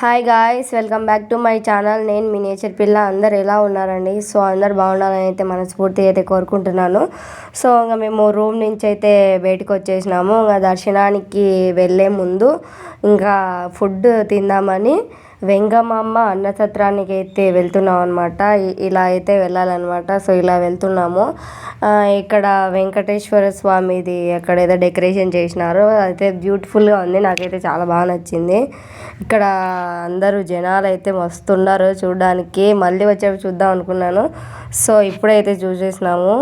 Hi guys welcome back to my channel నేను మీ nature పిల్ల. అందరు ఎలా ఉన్నారండి? సో అందరు బాగుండాలని అయితే మనస్ఫూర్తి అయితే కోరుకుంటున్నాను. సో ఇంకా మేము రూమ్ నుంచి అయితే బయటకు వచ్చేసినాము. ఇంకా దర్శనానికి వెళ్ళే ముందు ఇంకా ఫుడ్ తిందామని వెంగమాంబ అన్నసత్రానికి అయితే వెళ్తున్నాం అనమాట ఇలా అయితే వెళ్ళాలన్నమాట. సో ఇలా వెళ్తున్నాము. ఇక్కడ వెంకటేశ్వర స్వామిది అక్కడ ఏదో డెకరేషన్ చేసినారు. అయితే బ్యూటిఫుల్గా ఉంది. నాకైతే చాలా బాగా నచ్చింది. ఇక్కడ అందరూ జనాలు అయితే మస్తున్నారు చూడడానికి. మళ్ళీ వచ్చేవి చూద్దాం అనుకున్నాను. సో ఇప్పుడైతే చూసేసినాము.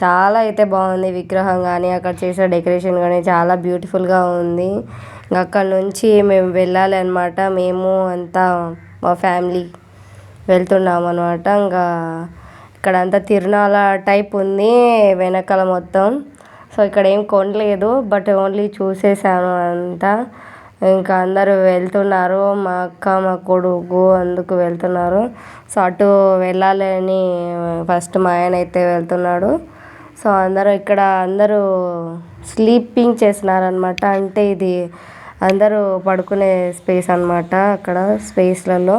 చాలా అయితే బాగుంది విగ్రహం కానీ అక్కడ చేసే డెకరేషన్ కానీ చాలా బ్యూటిఫుల్గా ఉంది. ఇంకా అక్కడ నుంచి మేము వెళ్ళాలి అనమాట మేము అంతా మా ఫ్యామిలీ వెళ్తున్నాం అనమాట ఇంకా ఇక్కడ అంతా తిరునాల టైప్ ఉంది వెనకాల మొత్తం. సో ఇక్కడ ఏం కొనలేదు బట్ ఓన్లీ చూసేసాను అంతా. ఇంకా అందరూ వెళ్తున్నారు మా అక్క మా కొడుకు అందుకు వెళ్తున్నారు. సో అటు వెళ్ళాలని ఫస్ట్ మా ఆయన అయితే వెళ్తున్నాడు. సో అందరూ ఇక్కడ అందరూ స్లీపింగ్ చేస్తున్నారనమాట అంటే ఇది అందరూ పడుకునే స్పేస్ అనమాట అక్కడ స్పేస్లలో.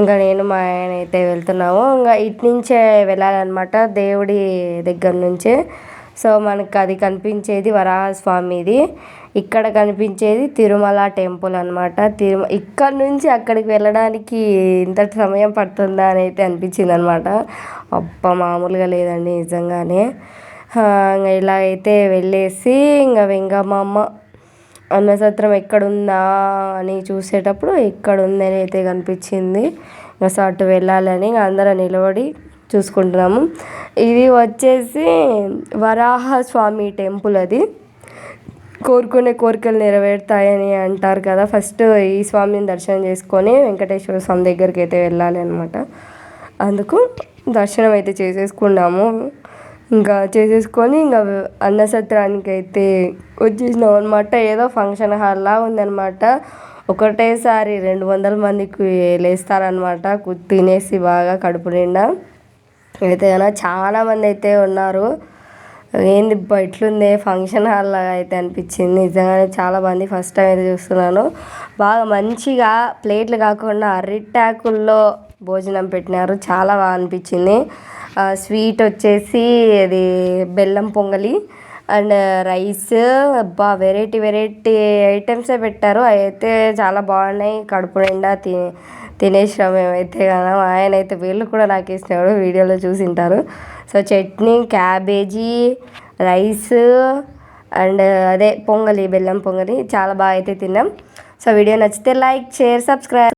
ఇంకా నేను మా ఆయన అయితే వెళ్తున్నాము. ఇంకా ఇటు నుంచే వెళ్ళాలన్నమాట దేవుడి దగ్గర నుంచే. సో మనకు అది కనిపించేది వరాహస్వామిది. ఇక్కడ కనిపించేది తిరుమల టెంపుల్ అనమాట తిరుమ ఇక్కడ నుంచి అక్కడికి వెళ్ళడానికి ఇంత సమయం పడుతుందా అని అయితే అనిపించింది అనమాట అప్ప మామూలుగా లేదండి నిజంగానే. ఇంకా ఇలా అయితే వెళ్ళేసి ఇంకా వెంగమామ అన్నసత్రం ఎక్కడుందా అని చూసేటప్పుడు ఎక్కడ ఉందని అయితే కనిపించింది. ఇంకా సో అటు వెళ్ళాలని ఇంకా అందరం నిలబడి చూసుకుంటున్నాము. ఇది వచ్చేసి వరాహ స్వామి టెంపుల్ అది. కోరుకునే కోరికలు నెరవేరుతాయని అంటారు కదా. ఫస్ట్ ఈ స్వామిని దర్శనం చేసుకొని వెంకటేశ్వర స్వామి దగ్గరికి అయితే వెళ్ళాలి అనమాట అందుకు దర్శనం అయితే చేసేసుకున్నాము. ఇంకా చేసేసుకొని ఇంకా అన్నసత్రానికి అయితే వచ్చేసినాం అనమాట ఏదో ఫంక్షన్ హాల్లా ఉందనమాట ఒకటేసారి రెండు వందల మందికి లేస్తారనమాట కు- తినేసి బాగా కడుపు నిండా. అయితే చాలా మంది అయితే ఉన్నారు. ఏంది ఇబ్బా ఇట్లుంది? ఫంక్షన్ హాల్ లాగా అయితే అనిపించింది. నిజంగానే చాలా మంది ఫస్ట్ టైం అయితే చూస్తున్నాను. బాగా మంచిగా ప్లేట్లు కాకుండా అరిటాకుల్లో భోజనం పెట్టినారు. చాలా బాగా అనిపించింది. ఆ, స్వీట్ వచ్చేసి అది బెల్లం పొంగలి అండ్ రైస్ అబ్బా వెరైటీ వెరైటీ ఐటమ్సే పెట్టారు. అవి అయితే చాలా బాగున్నాయి. కడుపు నిండా తి తినేసాం మేమైతే కదా ఆయన అయితే వీళ్ళు కూడా నాకు వేసినాడు వీడియోలో చూసింటారు. So chutney cabbage rice and అదే పొంగలి బెల్లం పొంగలి చాలా బాగా అయితే తిన్నాం. సో వీడియో నచ్చితే లైక్ షేర్ సబ్స్క్రైబ్.